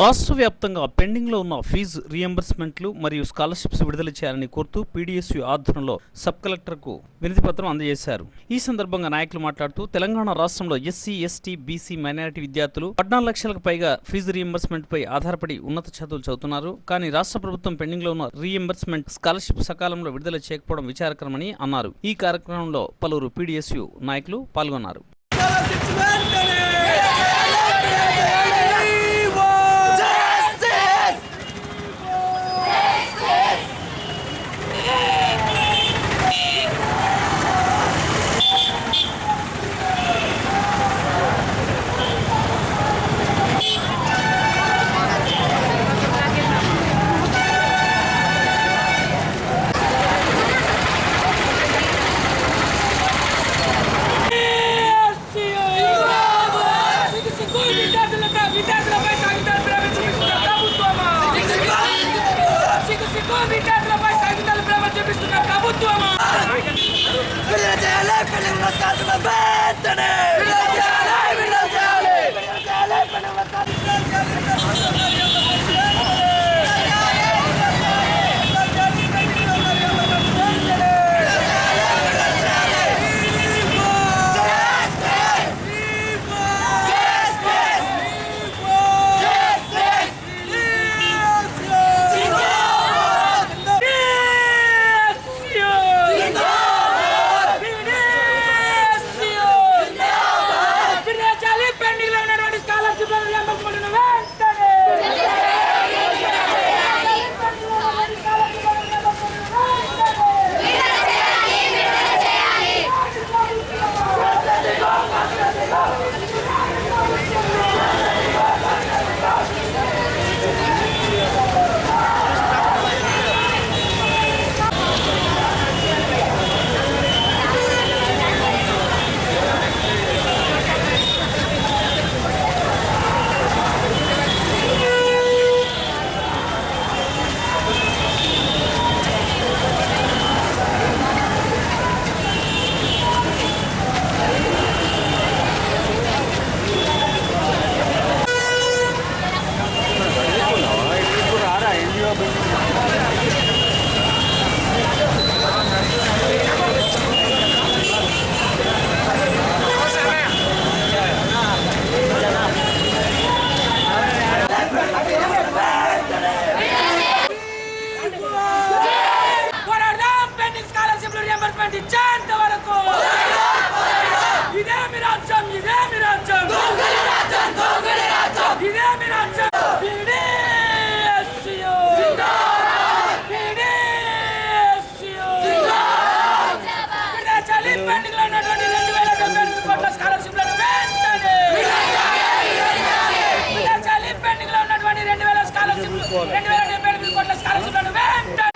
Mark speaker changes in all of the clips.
Speaker 1: రాష్ట్ర వ్యాప్తంగా పెండింగ్లో ఉన్న ఫీజు రియంబర్స్మెంట్లు మరియు స్కాలర్షిప్స్ విడుదల చేయాలని కోరుతూ పీడీఎస్యు ఆధ్వర్యంలో సబ్ కలెక్టర్కు వినతిపత్రం అందజేశారు. ఈ సందర్భంగా నాయకులు మాట్లాడుతూ తెలంగాణ రాష్ట్రంలో ఎస్సీ ఎస్టీ బీసీ మైనారిటీ విద్యార్థులు పద్నాలుగు లక్షలకు పైగా ఫీజు రియంబర్స్మెంట్పై ఆధారపడి ఉన్నత చదువులు చదువుతున్నారు. కానీ రాష్ట్ర ప్రభుత్వం పెండింగ్లో ఉన్న రియంబర్స్మెంట్ స్కాలర్షిప్ సకాలంలో విడుదల చేయకపోవడం విచారకరమని అన్నారు. ఈ కార్యక్రమంలో పలువురు పీడీఎస్యు నాయకులు పాల్గొన్నారు.
Speaker 2: Bethany!
Speaker 3: పెండింగ్ రెండు వేల డెబ్బై ఎనిమిది కోట్ల స్కాలర్షిప్లను వెంటనే పెండింగ్లో ఉన్నటువంటి రెండు వేల స్కాలర్షిప్ రెండు వేల డెబ్బై ఎనిమిది కోట్ల స్కాలర్షిప్లను వెంటనే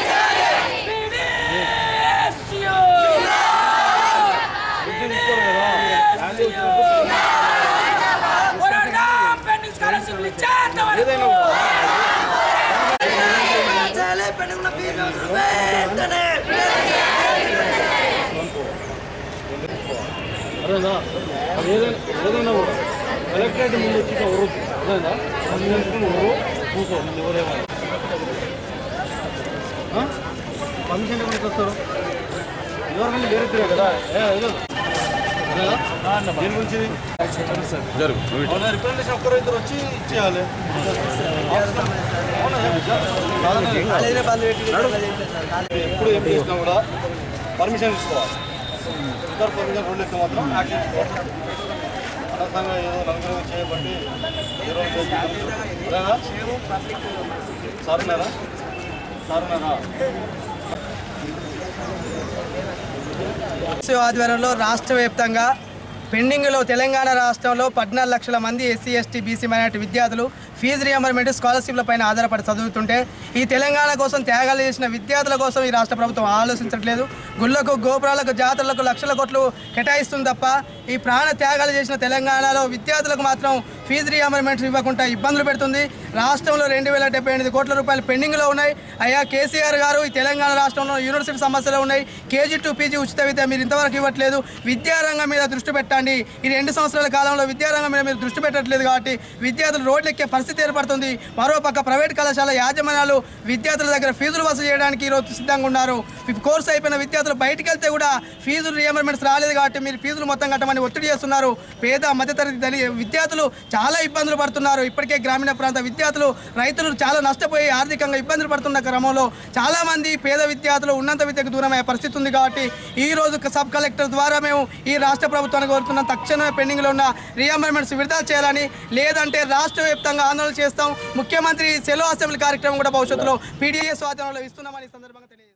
Speaker 3: పెండింగ్ స్కాలర్షిప్లు ఇచ్చేంత వరకు
Speaker 2: చేయాలి ఉన్న ఫీజు వెంటనే
Speaker 4: అదేనా? అది ఏదైనా ఏదైనా కూడా. కలెక్టరేట్ ముందు వచ్చి ఎవరొద్దు అదేనా? పర్మిషన్ ఎవరు? కూర్చో ముందు ఎవరేమో పర్మిషన్ ఎవరికి వస్తారు? ఎవరికంటే వేరే తిరే కదా? ఏ ఏదో. అదేనా? దేని గురించి జరుగు అవునా రిప్రజెంటేషన్ ఒక్కరు ఇద్దరు వచ్చి ఇచ్చేయాలి. అవునా? ఎప్పుడు ఏం చేసినా కూడా పర్మిషన్ తీసుకోవాలి. ఇద్దరు పర్మిషన్ రెండు ఎక్కితే మాత్రం యాక్షన్ అనర్థంగా ఏదో నలుగురు చేయబట్టి ఇరవై సరేనా సార్ ఉన్నారా సార్ ఉన్నారా
Speaker 5: ఆధ్వర్యంలో రాష్ట్ర వ్యాప్తంగా పెండింగ్లో తెలంగాణ రాష్ట్రంలో పద్నాలుగు లక్షల మంది ఎస్సీ ఎస్టీ బీసీ మైనార్టీ విద్యార్థులు ఫీజు రియంబర్మెంట్ స్కాలర్షిప్ల పైన ఆధారపడి చదువుతుంటే ఈ తెలంగాణ కోసం త్యాగాలు చేసిన విద్యార్థుల కోసం ఈ రాష్ట్ర ప్రభుత్వం ఆలోచించట్లేదు. గుళ్ళకు గోపురాలకు జాతరలకు లక్షల కోట్లు కేటాయిస్తుంది తప్ప ఈ ప్రాణ త్యాగాలు చేసిన తెలంగాణలో విద్యార్థులకు మాత్రం ఫీజు రియంబర్మెంట్ ఇవ్వకుండా ఇబ్బందులు పెడుతుంది. రాష్ట్రంలో రెండు వేల డెబ్బై ఎనిమిది కోట్ల రూపాయలు పెండింగ్లో ఉన్నాయి. అయ్యా కేసీఆర్ గారు ఈ తెలంగాణ రాష్ట్రంలో యూనివర్సిటీ సమస్యలు ఉన్నాయి. కేజీ టు పీజీ ఉచిత విద్య మీరు ఇంతవరకు ఇవ్వట్లేదు. విద్యారంగం మీద దృష్టి పెట్టండి. ఈ రెండు సంవత్సరాల కాలంలో విద్యారంగం మీద మీరు దృష్టి పెట్టట్లేదు కాబట్టి విద్యార్థులు రోడ్లు ఎక్కే పరిస్థితి పరిస్థితి ఏర్పడుతుంది. మరోపక్క ప్రైవేట్ కళాశాల యాజమాన్యాలు విద్యార్థుల దగ్గర ఫీజులు వసూలు చేయడానికి ఈరోజు సిద్ధంగా ఉన్నారు. కోర్సు అయిపోయిన విద్యార్థులు బయటకు వెళ్తే కూడా ఫీజులు రియంబర్మెంట్స్ రాలేదు కాబట్టి మీరు ఫీజులు మొత్తం కట్టమని ఒత్తిడి చేస్తున్నారు. పేద మధ్యతరగతి దళి విద్యార్థులు చాలా ఇబ్బందులు పడుతున్నారు. ఇప్పటికే గ్రామీణ ప్రాంత విద్యార్థులు రైతులు చాలా నష్టపోయి ఆర్థికంగా ఇబ్బందులు పడుతున్న క్రమంలో చాలామంది పేద విద్యార్థులు ఉన్నత విద్యకు దూరమయ్యే పరిస్థితి ఉంది కాబట్టి ఈ రోజు సబ్ కలెక్టర్ ద్వారా మేము ఈ రాష్ట్ర ప్రభుత్వాన్ని కోరుతున్నాం తక్షణమే పెండింగ్లో ఉన్న రియంబర్మెంట్స్ విడుదల చేయాలని లేదంటే రాష్ట్ర వ్యాప్తంగా ఆందోళన చేస్తాం. ముఖ్యమంత్రి సెలవు అసెంబ్లీ కార్యక్రమం కూడా భవిష్యత్తులో పీడీఏ స్వాధీనంలో ఇస్తున్నామని ఈ సందర్భంగా తెలియజేస్తాం